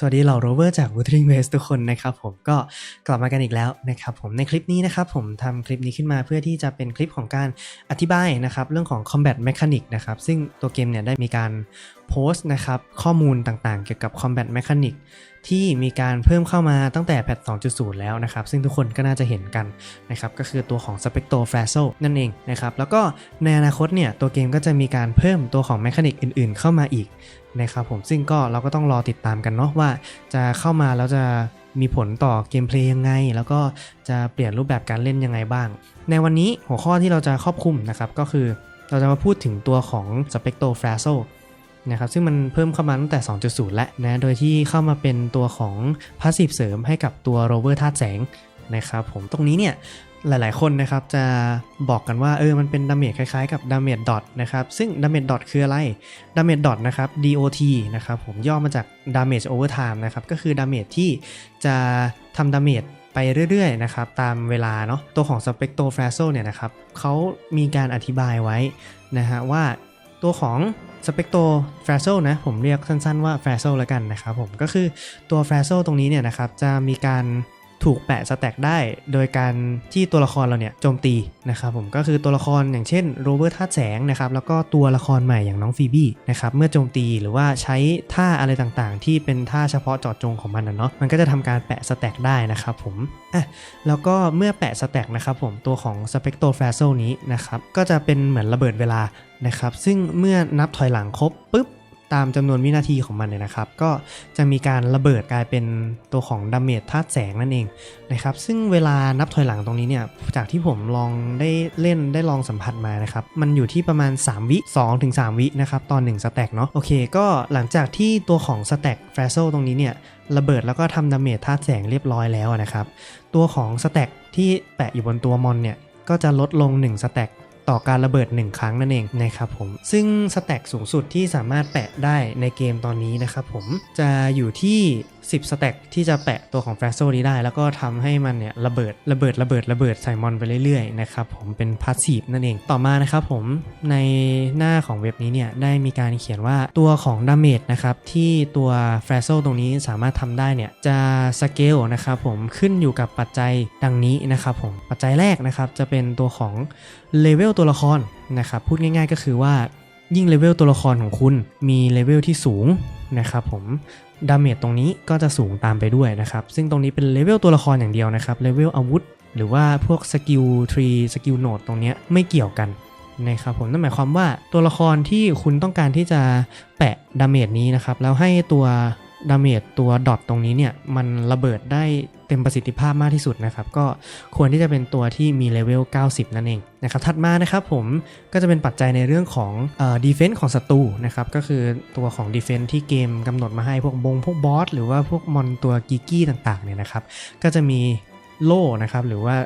สวัสดีเหล่าโรเวอร์จาก Wuthering Waves ทุกคนนะครับผมก็กลับมากันอีกแล้วนะครับผมในคลิปนี้นะครับผมทำคลิปนี้ขึ้นมาเพื่อที่จะเป็นคลิปของการอธิบายนะครับเรื่องของ Combat Mechanic นะครับซึ่งตัวเกมเนี่ยได้มีการโพสต์นะครับข้อมูลต่างๆ เกี่ยวกับ Combat Mechanic ที่มีการเพิ่มเข้ามาตั้งแต่แพท2.0 แล้วนะครับ ซึ่งทุกคนก็น่าจะเห็นกันนะครับ ก็คือตัวของ Spectro f r a s o นั่นเองนะครับ แล้วก็ในอนาคตเนี่ย ตัวเกมก็จะมีการเพิ่มตัวของ Mechanic อื่นๆ เข้ามาอีกนะครับผม ซึ่งก็เราก็ต้องรอติดตามกันเนาะว่าจะเข้ามาแล้วจะมีผลต่อเกมเพลย์ยังไง แล้วก็จะเปลี่ยนรูปแบบการเล่นยังไงบ้าง ในวันนี้หัวข้อที่เราจะครอบคลุมนะครับก็คือเราจะมาพูดถึงตัวของ Spectro f r a s o นะครับซึ่งมันเพิ่มเข้ามาตั้งแต่ 2.0 แล้วนะโดยที่เข้ามาเป็นตัวของพาสซีฟเสริมให้กับตัวโรเวอร์ธาตุแสงนะครับผมตรงนี้เนี่ยหลายๆ คนนะครับจะบอกกันว่าเออมันเป็นดาเมจคล้ายๆกับดาเมจดอทนะครับซึ่งดาเมจดอทคืออะไรดาเมจดอทนะครับ DOT นะครับผมย่อมาจาก damage over time นะครับก็คือดาเมจที่จะทำดาเมจไปเรื่อยๆนะครับตามเวลาเนาะตัวของ Spectro f r a s o เนี่ยนะครับเขามีการอธิบายไว้นะฮะว่า ตัวของ Spectro f r a s o นะผมเรียกสั้นๆว่า f r a s o แล้วกันนะครับผมก็คือตัว f r a s o ตรงนี้เนี่ยนะครับจะมีการ ถูกแปะสแต็กได้โดยการที่ตัวละครเราเนี่ยโจมตีนะครับผมก็คือตัวละครอย่างเช่นโรเบิร์ตท่าแสงนะครับแล้วก็ตัวละครใหม่อย่างน้องฟีบี้นะครับเมื่อโจมตีหรือว่าใช้ท่าอะไรต่างๆ ที่เป็นท่าเฉพาะเจาะจงของมันนะเนาะมันก็จะทำการแปะสแต็กได้นะครับผมอะแล้วก็เมื่อแปะสแต็กนะครับผมตัวของ Spectro f r a s o นี้นะครับก็จะเป็นเหมือนระเบิดเวลานะครับซึ่งเมื่อนับถอยหลังครบปุ๊บ ตามจำนวนวินาทีของมันเนี่ยนะครับ ก็จะมีการระเบิดกลายเป็นตัวของดาเมจธาตุแสงนั่นเองนะครับ ซึ่งเวลานับถอยหลังตรงนี้เนี่ย จากที่ผมลองได้เล่นได้ลองสัมผัสมานะครับ มันอยู่ที่ประมาณ 3 วิ2ถึง3วินะครับตอน 1 สแต็กเนาะ โอเค ก็หลังจากที่ตัวของสแต็กแฟรโซตรงนี้เนี่ยระเบิดแล้วก็ทำดาเมจธาตุแสงเรียบร้อยแล้วนะครับ ตัวของสแต็กที่แปะอยู่บนตัวมอนเนี่ยก็จะลดลง1สแต็ก ต่อการระเบิด 1 ครั้งนั่นเองนะครับผม ซึ่งสแต็กสูงสุดที่สามารถแปะได้ในเกมตอนนี้นะครับผมจะอยู่ที่ 10สแต็กที่จะแปะตัวของแฟรโซนี้ได้ แล้วก็ทำให้มันเนี่ยระเบิดระเบิดระเบิดระเบิดใส่มอนไปเรื่อยๆนะครับผมเป็นพาสซีฟนั่นเองต่อมานะครับผมในหน้าของเว็บนี้เนี่ยได้มีการเขียนว่าตัวของดาเมจนะครับที่ตัวแฟรโซตรงนี้สามารถทำได้เนี่ยจะสเกลนะครับผมขึ้นอยู่กับปัจจัยดังนี้นะครับผมปัจจัยแรกนะครับจะเป็นตัวของเลเวลตัวละครนะครับพูดง่าย ๆ ก็คือว่า ยิ่งเลเวลตัวละครของคุณมีเลเวลที่สูงนะครับผมดาเมจตรงนี้ก็จะสูงตามไปด้วยนะครับ ซึ่งตรงนี้เป็นเลเวลตัวละครอย่างเดียวนะครับเลเวลอาวุธ หรือว่าพวกสกิลทรีสกิลโนดตรงนี้ไม่เกี่ยวกันนะครับผมนั่นหมายความว่าตัวละครที่คุณต้องการที่จะแปะดาเมจนี้นะครับแล้วให้ตัว ดาเมจตัวดอทตรงนี้เนี่ย มันระเบิดได้เต็มประสิทธิภาพมากที่สุดนะครับ ก็ควรที่จะเป็นตัวที่มีเลเวล 90 นั่นเองนะครับ ถัดมานะครับผมก็จะเป็นปัจจัยในเรื่องของเอ่อดีเฟนส์ของศัตรูนะครับ ก็คือตัวของดีเฟนส์ที่เกมกำหนดมาให้พวกบงพวกบอสหรือว่าพวกมอนตัวกิกี้ต่างๆเนี่ยนะครับ ก็จะมีโล่นะครับหรือว่า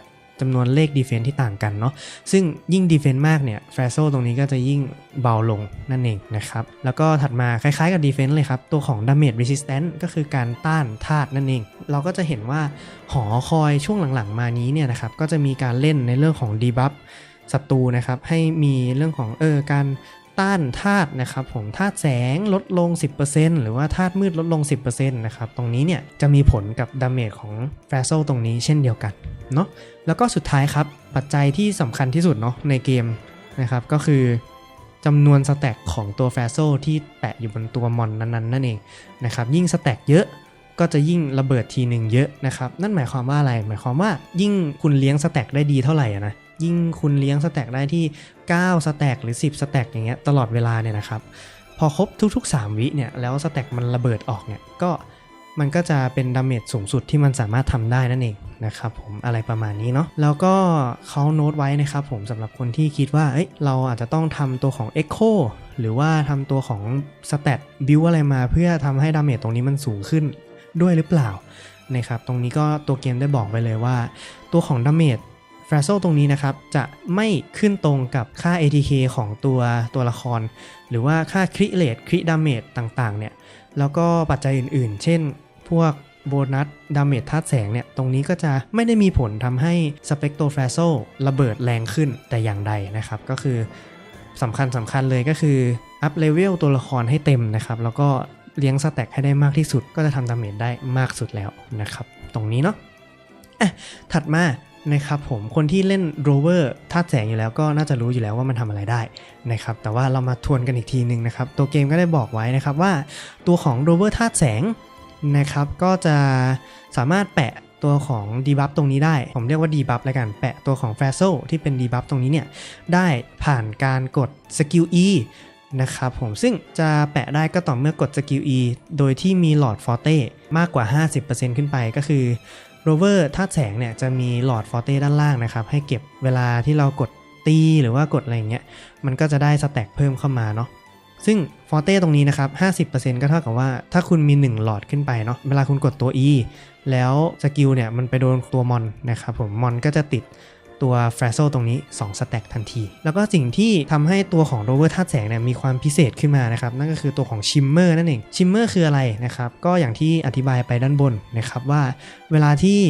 จำนวนเลขดีเฟนที่ต่างกันเนาะซึ่งยิ่งดีเฟนมากเนี่ยแฟรโซตรงนี้ก็จะยิ่งเบาลงนั่นเองนะครับแล้วก็ถัดมาคล้ายๆกับดีเฟนเลยครับ ตัวของดาเมจรีสิสแตนต์ก็คือการต้านธาตุนั่นเอง เราก็จะเห็นว่าหอคอยช่วงหลังๆ มานี้เนี่ยนะครับก็จะมีการเล่นในเรื่องของดีบัฟศัตรูนะครับให้มีเรื่องของเออการ ต้านธาตุนะครับผมธาตุแสงลดลง 10%หรือว่าธาตุมืดลดลง 10%นะครับตรงนี้เนี่ยจะมีผลกับดาเมจของแฟโซตรงนี้เช่นเดียวกันเนาะแล้วก็สุดท้ายครับปัจจัยที่สำคัญที่สุดเนาะในเกมนะครับก็คือจำนวนสแต็กของตัวแฟโซที่แปะอยู่บนตัวมอนนั้นๆนั่นเองนะครับยิ่งสแต็กเยอะก็จะยิ่งระเบิดทีหนึ่งเยอะนะครับ นั่นหมายความว่าอะไร หมายความว่ายิ่งคุณเลี้ยงสแต็กได้ดีเท่าไหร่นะ ยิ่งคุณเลี้ยงสแต็กได้ที่ 9 สแต็กหรือ 10 สแต็กอย่างเงี้ยตลอดเวลาเนี่ยนะครับ พอครบทุก ๆ 3 วิเนี่ยแล้วสแต็กมันระเบิดออกเนี่ยก็มันก็จะเป็นดาเมจสูงสุดที่มันสามารถทำได้นั่นเองนะครับผมอะไรประมาณนี้เนาะแล้วก็เขาโน้ตไว้นะครับผมสำหรับคนที่คิดว่าเอ้ยเราอาจจะต้องทำตัวของ Echo หรือว่าทำตัวของสแตทบิวอะไรมาเพื่อทำให้ดาเมจตรงนี้มันสูงขึ้นด้วยหรือเปล่านะครับตรงนี้ก็ตัวเกมได้บอกไว้เลยว่า ตัวของดาเมจ แฟรโซตรงนี้นะครับ จะไม่ขึ้นตรงกับค่า ATK ของตัวตัวละคร หรือว่าค่าคริเลตคริดาเมจต่างๆ เนี่ย แล้วก็ปัจจัยอื่นๆ เช่น พวกโบนัสดาเมจธาตุแสงเนี่ย ตรงนี้ก็จะไม่ได้มีผลทำให้สเปกโตแฟรโซระเบิดแรงขึ้นแต่อย่างใดนะครับ ก็คือสำคัญสำคัญเลยก็คือ อัพเลเวลตัวละครให้เต็มนะครับ แล้วก็เลี้ยงสแต็กให้ได้มากที่สุด ก็จะทำดาเมจได้มากสุดแล้วนะครับ ตรงนี้เนาะอะถัดมา นะครับผมคนที่เล่นโรเวอร์ธาตุแสงอยู่แล้วก็น่าจะรู้อยู่แล้วว่ามันทำอะไรได้นะครับแต่ว่าเรามาทวนกันอีกทีหนึ่งนะครับ ตัวเกมก็ได้บอกไว้นะครับว่าตัวของโรเวอร์ธาตุแสงนะครับก็จะสามารถแปะตัวของดีบัฟตรงนี้ได้ ผมเรียกว่าดีบัฟแล้วกัน แปะตัวของแฟโซที่เป็นดีบัฟตรงนี้เนี่ย ได้ผ่านการกดสกิล E นะครับผมซึ่งจะแปะได้ก็ต่อเมื่อกดสกิล E โดยที่มีหลอดฟอร์เต้มากกว่า 50%ขึ้นไปก็คือ โรเวอร์ธาตุแสงเนี่ยจะมีหลอดฟอร์เต้ด้านล่างนะครับ ให้เก็บเวลาที่เรากดตีหรือว่ากดอะไรเงี้ย มันก็จะได้สแต็กเพิ่มเข้ามาเนาะซึ่งฟอร์เต้ตรงนี้นะครับ 50%ก็เท่ากับว่าถ้าคุณมี 1 หลอดขึ้นไปเนาะเวลาคุณกดตัว E แล้วสกิลเนี่ยมันไปโดนตัวมอนนะครับผมมอนก็จะติด ตัวแฟรโซตรงนี้2สแต็กทันที แล้วก็สิ่งที่ทำให้ตัวของโรเวอร์ธาตุแสงเนี่ยมีความพิเศษขึ้นมานะครับนั่นก็คือตัวของชิมเมอร์นั่นเองชิมเมอร์คืออะไรนะครับก็อย่างที่อธิบายไปด้านบนนะครับว่า เวลาที่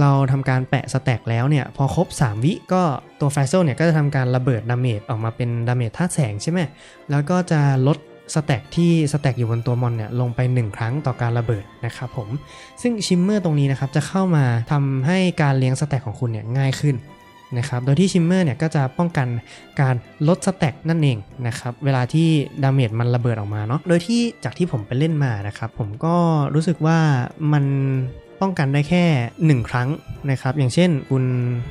เราทำการแปะสแต็กแล้วเนี่ย พอครบ 3 วิก็ตัวแฟรโซเนี่ยก็จะทำการระเบิดดาเมจออกมาเป็นดาเมจธาตุแสงใช่ไหมแล้วก็จะลดสแต็กที่สแต็กอยู่บนตัวมอนเนี่ยลงไป 1 ครั้งต่อการระเบิดนะครับผม ซึ่งชิมเมอร์ตรงนี้นะครับจะเข้ามาทำให้การเลี้ยงสแต็กของคุณเนี่ยง่ายขึ้น นะครับ โดยที่ชิมเมอร์เนี่ยก็จะป้องกันการลดสแต็กนั่นเองนะครับ เวลาที่ดาเมจมันระเบิดออกมาเนาะ โดยที่จากที่ผมไปเล่นมานะครับ ผมก็รู้สึกว่ามันป้องกันได้แค่ 1 ครั้งนะครับ อย่างเช่นคุณ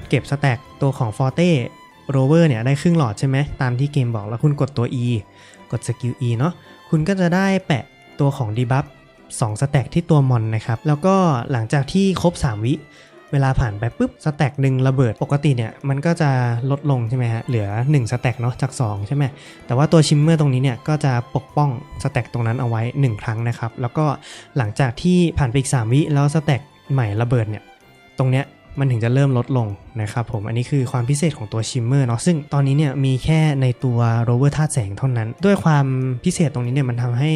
เก็บสแต็กตัวของฟอร์เต้โรเวอร์เนี่ยได้ครึ่งหลอดใช่ไหมตามที่เกมบอกแล้วคุณกดตัว E กดสกิล E เนาะคุณก็จะได้แปะตัวของดีบัฟ2สแต็กที่ตัวมอนนะครับ แล้วก็หลังจากที่ครบ 3 วิ เวลาผ่านไปปุ๊บสแต็กหนึ่งระเบิดปกติเนี่ยมันก็จะลดลงใช่ไหมฮะเหลือ1สแต็กเนาะจาก 2 ใช่ไหมแต่ว่าตัวชิมเมอร์ตรงนี้เนี่ยก็จะปกป้องสแต็กตรงนั้นเอาไว้ 1 ครั้งนะครับ แล้วก็หลังจากที่ผ่านไปอีก 3 วิแล้วสแต็กใหม่ระเบิดเนี่ยตรงเนี้ยมันถึงจะเริ่มลดลงนะครับผมอันนี้คือความพิเศษของตัวชิมเมอร์เนาะซึ่งตอนนี้เนี่ยมีแค่ในตัวโรเวอร์ธาตุแสงเท่านั้น ด้วยความพิเศษตรงนี้เนี่ยมันทำให้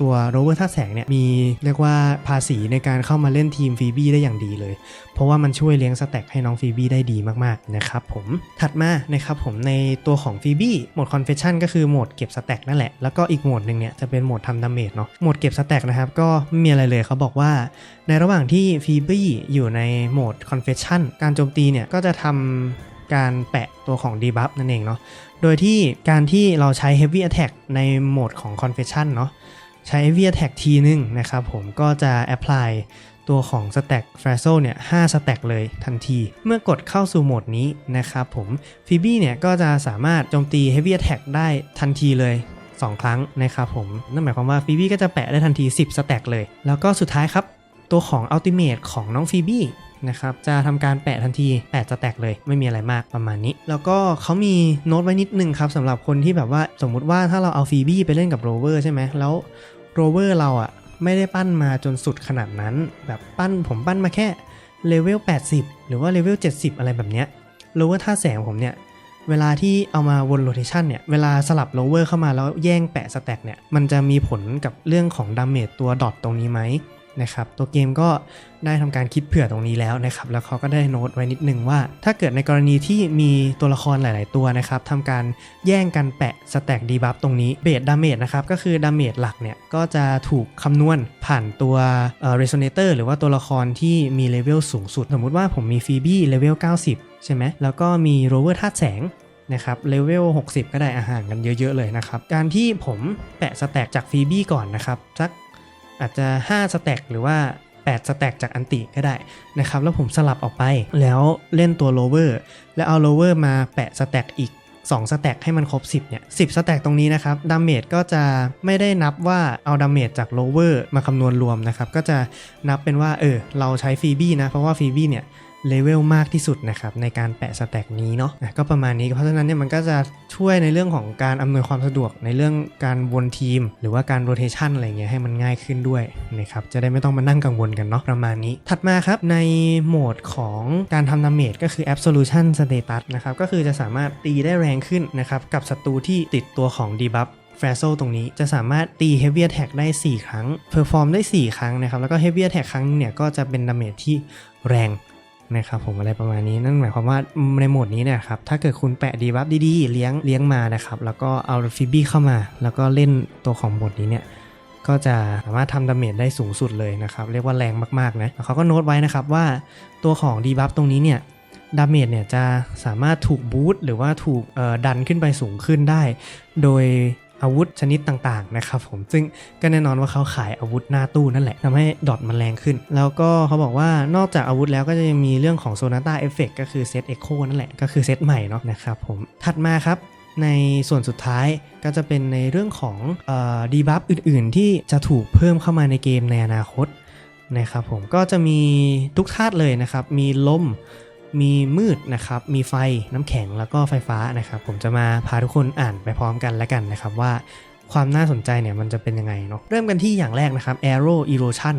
ตัวโรเวอร์ธาแสงเนี่ยมีเรียกว่าภาษีในการเข้ามาเล่นทีมฟีบี้ได้อย่างดีเลย เพราะว่ามันช่วยเลี้ยงสแต็กให้น้องฟีบี้ได้ดีมากๆนะครับผมถัดมานะครับผมในตัวของฟีบี้โหมดคอนเฟชชั่นก็คือโหมดเก็บสแต็กนั่นแหละ แล้วก็อีกโหมดหนึ่งเนี่ยจะเป็นโหมดทำดาเมจเนาะโหมดเก็บสแต็กนะครับก็ไม่มีอะไรเลยเขาบอกว่า ในระหว่างที่ฟีบี้อยู่ในโหมดคอนเฟชชั่นการโจมตีเนี่ยก็จะทำการแปะตัวของดีบัฟนั่นเองเนาะโดยที่การที่เราใช้ Heavy Attack ในโหมดของ Confession เนาะ ใช้ Heavy Attack ทีนึงนะครับผมก็จะ apply ตัวของ Stack f r a z o เนี่ย5 Stack เลยทันที เมื่อกดเข้าสู่โหมดนี้นะครับผมฟีบี้เนี่ยก็จะสามารถโจมตี Heavy Attack ได้ทันทีเลย 2 ครั้งนะครับผม นั่นหมายความว่าฟีบี้ก็จะแปะได้ทันที 10 Stack เลย แล้วก็สุดท้ายครับ ตัวของ Ultimate ของน้องฟีบี้ นะครับจะทำการแปะทันทีแปะจะแตกเลยไม่มีอะไรมากประมาณนี้ แล้วก็เขามีโน้ตไว้นิดนึงครับสำหรับคนที่แบบว่าสมมุติว่าถ้าเราเอาฟีบี้ไปเล่นกับโรเวอร์ใช่ไหมแล้วโรเวอร์เราอะไม่ได้ปั้นมาจนสุดขนาดนั้น แบบปั้นผมปั้นมาแค่เลเวล80 หรือว่าเลเวล70 อะไรแบบเนี้ยโรเวอร์ท่าแสงผมเนี่ยเวลาที่เอามาวนโรเทชันเนี่ย เวลาสลับโลเวอร์เข้ามาแล้วแย่งแปะสแต็กเนี่ย มันจะมีผลกับเรื่องของดาเมจตัวดอทตรงนี้ไหม นะครับตัวเกมก็ได้ทำการคิดเผื่อตรงนี้แล้วนะครับ แล้วเขาก็ได้โน้ตไว้นิดนึงว่า ถ้าเกิดในกรณีที่มีตัวละครหลาย ๆ ตัวนะครับทำการแย่งกันแปะสแต็กดีบัฟตรงนี้เบสดาเมจนะครับ ก็คือดาเมจหลักเนี่ย ก็จะถูกคำนวณผ่านตัวเอ่อ resonator หรือว่าตัวละครที่มีเลเวลสูงสุด สมมุติว่าผมมีฟีบี้เลเวล90 ใช่ไหมแล้วก็มีโรเวอร์ธาตุแสงนะครับเลเวล60 ก็ได้อาหารกันเยอะ ๆ เลยนะครับ การที่ผมแปะสแต็กจากฟีบี้ก่อนนะครับสัก อาจจะ 5 สแต็กหรือว่า 8 สแต็กจากอันติก็ได้นะครับ แล้วผมสลับออกไปแล้วเล่นตัวโลเวอร์แล้วเอาโลเวอร์มาแปะสแต็กอีก2สแต็กให้มันครบ 10เนี่ย10สแต็กตรงนี้นะครับดาเมจก็จะไม่ได้นับว่าเอาดาเมจจากโลเวอร์มาคำนวณรวมนะครับ ก็จะนับเป็นว่าเออเราใช้ฟีบี้นะ เพราะว่าฟีบี้เนี่ย เลเวลมากที่สุดนะครับในการแปะสแต็กนี้เนาะะก็ประมาณนี้เพราะฉะนั้นเนี่ยมันก็จะช่วยในเรื่องของการอำนวยความสะดวกในเรื่องการวนทีม หรือว่าการโรเทชันอะไรเงี้ยให้มันง่ายขึ้นด้วยนะครับจะได้ไม่ต้องมานั่งกังวลกันเนาะประมาณนี้ ถัดมาครับในโหมดของการทำดาเมจก็คือ absolution status นะครับก็คือจะสามารถตีได้แรงขึ้นนะครับกับศัตรูที่ติดตัวของ debuff แฟโซตรงนี้จะสามารถตี Heavy Attack ได้ 4 ครั้ง Perform ได้ 4 ครั้งนะครับ แล้วก็ Heavy Attack ครั้งนึงเนี่ยก็จะเป็นดาเมจที่แรง นะครับผมอะไรประมาณนี้นั่นหมายความว่าในโหมดนี้เนี่ยครับถ้าเกิดคุณแปะดีบัฟดีๆเลี้ยงเลี้ยงมานะครับแล้วก็เอาฟิบี้เข้ามา แล้วก็เล่นตัวของโหมดนี้เนี่ยก็จะสามารถทำดาเมจได้สูงสุดเลยนะครับ เรียกว่าแรงมากๆนะเขาก็โน้ตไว้นะครับว่าตัวของดีบัฟตรงนี้เนี่ยดาเมจเนี่ยจะสามารถถูกบูตหรือว่าถูกดันขึ้นไปสูงขึ้นได้ โดย อาวุธชนิดต่างๆนะครับผมซึ่งก็แน่นอนว่าเขาขายอาวุธหน้าตู้นั่นแหละทำให้ดอทมันแรงขึ้น แล้วก็เขาบอกว่านอกจากอาวุธแล้วก็จะยังมีเรื่องของโซนาต้าเอฟเฟกก็คือเซตเอ็กโคนั่นแหละก็คือเซตใหม่เนาะนะครับผมถัดมาครับในส่วนสุดท้ายก็จะเป็นในเรื่องของดีบัฟอื่น ๆ ที่จะถูกเพิ่มเข้ามาในเกมในอนาคตนะครับผมก็จะมีทุกธาตุเลยนะครับ มีลม มีมืดนะครับ มีไฟน้ำแข็งแล้วก็ไฟฟ้านะครับ ผมจะมาพาทุกคนอ่านไปพร้อมกันแล้วกันนะครับว่าความน่าสนใจเนี่ยมันจะเป็นยังไงเนาะเริ่มกันที่อย่างแรกนะครับ Arrow Erosion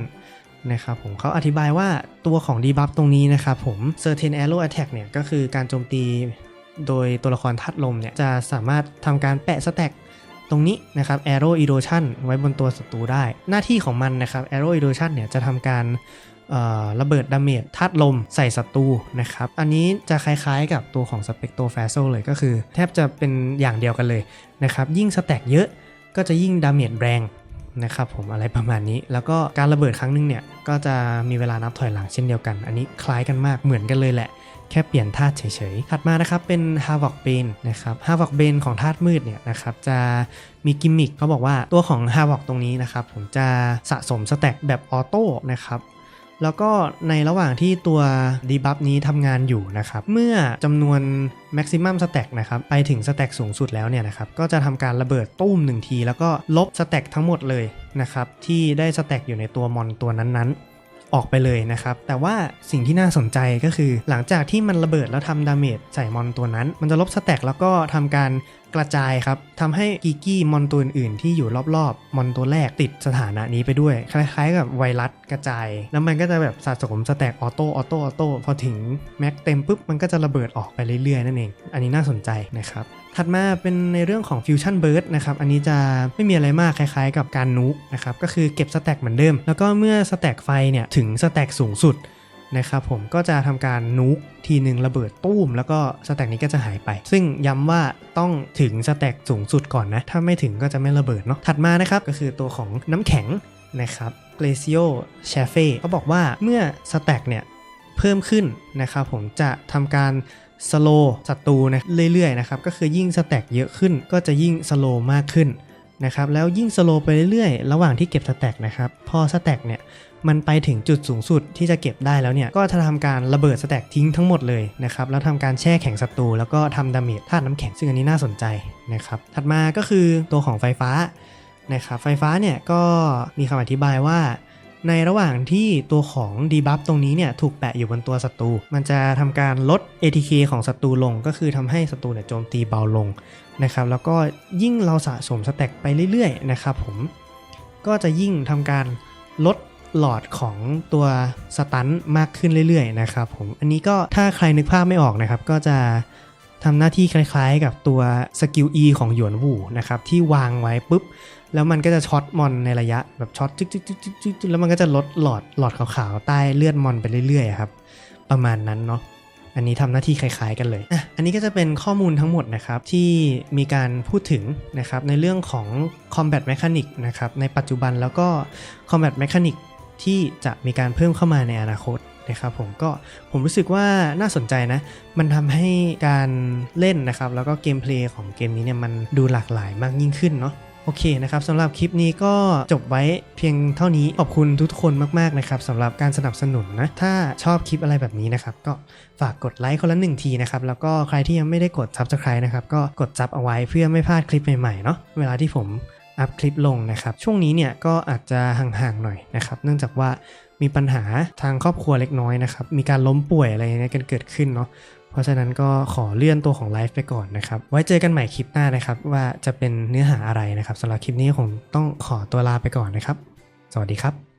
นะครับผมเขาอธิบายว่าตัวของ debuff ตรงนี้นะครับผม Certain Arrow Attack เนี่ยก็คือการโจมตีโดยตัวละครธาตุลมเนี่ยจะสามารถทำการแปะสแต็กตรงนี้นะครับ Arrow Erosion ไว้บนตัวศัตรูได้ หน้าที่ของมันนะครับ Arrow Erosion เนี่ยจะทำการ ระเบิดดาเมจธาตุลมใส่ศัตรูนะครับ อันนี้จะคล้ายๆกับตัวของ Spectro f a s o เลยก็คือ แทบจะเป็นอย่างเดียวกันเลยนะครับ ยิ่งสแต็กเยอะก็จะยิ่งดาเมจแรงนะครับผมอะไรประมาณนี้ แล้วก็การระเบิดครั้งหนึงเนี่ย ก็จะมีเวลานับถอยหลังเช่นเดียวกัน อันนี้คล้ายกันมากเหมือนกันเลยแหละ แค่เปลี่ยนธาตุเฉยๆ ถัดมานะครับเป็น Havoc Bane นะครับ Havoc Bane ของธาตุมืดเนี่ยนะครับจะมีกิมมิคเขาบอกว่าตัวของ Havoc ตรงนี้นะครับผมจะสะสมสแต็กแบบออโต้นะครับ แล้วก็ในระหว่างที่ตัวดีบัฟนี้ทำงานอยู่นะครับ เมื่อจำนวน maximum stack นะครับ ไปถึงสแต็กสูงสุดแล้วเนี่ยนะครับ ก็จะทำการระเบิดตุ้มหนึ่งที แล้วก็ลบสแต็กทั้งหมดเลยนะครับ ที่ได้สแต็กอยู่ในตัวมอนตัวนั้นๆออกไปเลยนะครับ แต่ว่าสิ่งที่น่าสนใจก็คือ หลังจากที่มันระเบิดแล้วทำดาเมจใส่มอนตัวนั้น มันจะลบสแต็กแล้วก็ทำการ กระจายครับทำให้กีกี้มอนตัวอื่นๆที่อยู่รอบๆ มอนตัวแรกติดสถานะนี้ไปด้วย คล้ายๆ กับไวรัสกระจาย แล้วมันก็จะแบบสะสมสแต็กออโต้ออโต้ออโต้พอถึงแม็กเต็มปุ๊บมันก็จะระเบิดออกไปเรื่อยๆ นั่นเอง อันนี้น่าสนใจนะครับถัดมาเป็นในเรื่องของฟิวชั่นเบิร์ดนะครับ อันนี้จะไม่มีอะไรมากคล้ายๆ กับการนุกนะครับ ก็คือเก็บสแต็กเหมือนเดิม แล้วก็เมื่อสแต็กไฟเนี่ย ถึงสแต็กสูงสุด นะครับผมก็จะทำการนุกทีหนึ่งระเบิดตู้ม แล้วก็สแต็กนี้ก็จะหายไป ซึ่งย้ำว่าต้องถึงสแต็กสูงสุดก่อนนะ ถ้าไม่ถึงก็จะไม่ระเบิดเนาะถัดมานะครับก็คือตัวของน้ำแข็งนะครับ Glacio c h a f e เขาบอกว่าเมื่อสแต็กเนี่ยเพิ่มขึ้นนะครับผมจะทำการสโลศัตรูนะเรื่อยๆนะครับก็คือยิ่งสแต็กเยอะขึ้นก็จะยิ่งสโลมากขึ้น นะครับแล้วยิ่งสโลไปเรื่อยๆ ระหว่างที่เก็บสแต็กนะครับพอสแต็กเนี่ยมันไปถึงจุดสูงสุดที่จะเก็บได้แล้วเนี่ยก็จะทำการระเบิดสแต็กทิ้งทั้งหมดเลยนะครับแล้วทำการแช่แข็งศัตรูแล้วก็ทำดาเมจธาตุน้ำแข็งซึ่งอันนี้น่าสนใจนะครับถัดมาก็คือตัวของไฟฟ้านะครับไฟฟ้าเนี่ยก็มีคำอธิบายว่าในระหว่างที่ตัวของดีบัฟตรงนี้เนี่ยถูกแปะอยู่บนตัวศัตรู มันจะทำการลด ATK ของศัตรูลง ก็คือทำให้ศัตรูเนี่ยโจมตีเบาลง นะครับแล้วก็ยิ่งเราสะสมสแต็กไปเรื่อยๆนะครับผมก็จะยิ่งทำการลดหลอดของตัวสตันมากขึ้นเรื่อยๆนะครับผมอันนี้ก็ถ้าใครนึกภาพไม่ออกนะครับ ก็จะทำหน้าที่คล้ายๆ กับตัวสกิล E ของหยวนวูนะครับที่วางไว้ปุ๊บ แล้วมันก็จะช็อตมอนในระยะแบบช็อตจึ๊กจึ๊กจึ๊กจึ๊กจึ๊กแล้วมันก็จะลดหลอดหลอดขาวๆใต้เลือดมอนไปเรื่อยๆครับประมาณนั้นเนาะ อันนี้ทำหน้าที่คล้ายๆกันเลยอะอันนี้ก็จะเป็นข้อมูลทั้งหมดนะครับที่มีการพูดถึงนะครับในเรื่องของ Combat Mechanic นะครับในปัจจุบันแล้วก็ Combat Mechanic ที่จะมีการเพิ่มเข้ามาในอนาคตนะครับผมก็ผมรู้สึกว่าน่าสนใจนะ มันทำให้การเล่นนะครับ แล้วก็เกมเพลย์ของเกมนี้เนี่ยมันดูหลากหลายมากยิ่งขึ้นเนาะ โอเคนะครับสำหรับคลิปนี้ก็จบไว้เพียงเท่านี้ขอบคุณทุกคนมากๆนะครับสำหรับการสนับสนุนนะถ้าชอบคลิปอะไรแบบนี้นะครับก็ฝากกดไลค์คนละหนึ่งทีนะครับแล้วก็ใครที่ยังไม่ได้กด Subscribe นะครับก็กดจับเอาไว้เพื่อไม่พลาดคลิปใหม่ๆเนาะเวลาที่ผมอัพคลิปลงนะครับช่วงนี้เนี่ยก็อาจจะห่างๆหน่อยนะครับเนื่องจากว่ามีปัญหาทางครอบครัวเล็กน้อยนะครับมีการล้มป่วยอะไรเงี้ยกันเกิดขึ้นเนาะ เพราะฉะนั้นก็ขอเลื่อนตัวของไลฟ์ไปก่อนนะครับ ไว้เจอกันใหม่คลิปหน้านะครับ ว่าจะเป็นเนื้อหาอะไรนะครับสำหรับคลิปนี้ผมต้องขอตัวลาไปก่อนนะครับ สวัสดีครับ